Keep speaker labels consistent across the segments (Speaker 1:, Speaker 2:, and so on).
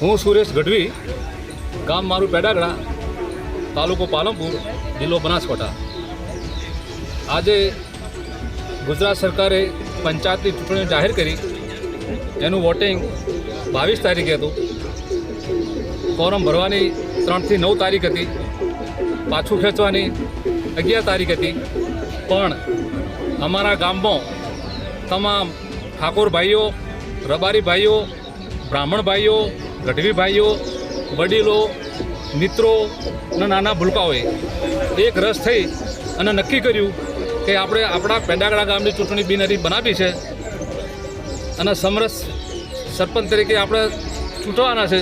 Speaker 1: હું સુરેશ ગઢવી, ગામ મારું પેડાગડા તાલુકો પાલનપુર, જિલ્લો બનાસકાંઠા. આજે ગુજરાત સરકારે પંચાયતની ચૂંટણી જાહેર કરી. એનું વોટિંગ બાવીસ તારીખે હતું. ફોર્મ ભરવાની ત્રણથી નવ તારીખ હતી. પાછું ખેંચવાની અગિયાર તારીખ હતી. પણ અમારા ગામમાં તમામ ઠાકોર ભાઈઓ, રબારી ભાઈઓ, બ્રાહ્મણ ભાઈઓ ગઢવી ભાઈઓ, વડીલો, મિત્રો અને નાના ભૂલકાઓએ એક રસ થઈ અને નક્કી કર્યું કે આપણે આપણા પેડાગડા ગામની ચૂંટણી બિનહરીફ બનાવી છે અને સમરસ સરપંચ તરીકે આપણે ચૂંટવાના છે.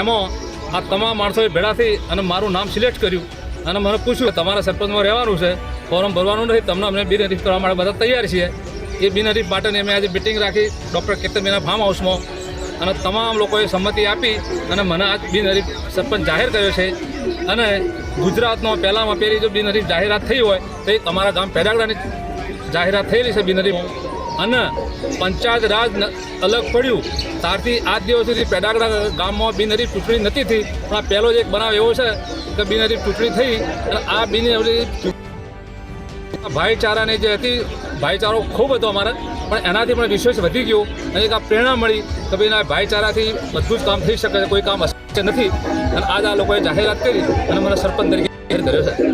Speaker 1: એમાં આ તમામ માણસોએ ભેળા થઈ અને મારું નામ સિલેક્ટ કર્યું અને મને પૂછ્યું તમારા સરપંચમાં રહેવાનું છે, ફોર્મ ભરવાનું નથી, તમને અમને બિનહરીફ કરવા માટે બધા તૈયાર છીએ. એ બિનહરીફ માટેની અમે આજે મિટિંગ રાખી. ડૉક્ટર કેતનબેના ફાર્મ હાઉસમાં અને તમામ લોકોએ સંમતિ આપી અને મને આજ બિનહરીફ સરપંચ જાહેર કર્યો છે. અને ગુજરાતનો પહેલામાં પહેલી જો બિનહરીફ જાહેરાત થઈ હોય, તો એ તમારા ગામ પેડાગડાની જાહેરાત થયેલી છે બિનહરીફ અને પંચાયત રાજ અલગ પડ્યું. ત્યારથી આજ દિવસ સુધી પેડાગડા ગામમાં બિનહરીફ ચૂંટણી નથી થઈ. પણ આ પહેલો જ એક બનાવ એવો છે કે બિનહરીફ ચૂંટણી થઈ અને આ બિનહરીફ ભાઈચારાની જે હતી, ભાઈચારો ખૂબ હતો અમારે. પણ એનાથી પણ વિશ્વાસ વધી ગયો. અને એક આ પ્રેરણા મળી કે ભાઈ એના ભાઈચારાથી બધું જ કામ થઈ શકે છે, કોઈ કામ અશક્ય નથી. અને આજ આ લોકોએ જાહેરાત કરી અને મને સરપંચ તરીકે જાહેર કર્યો છે.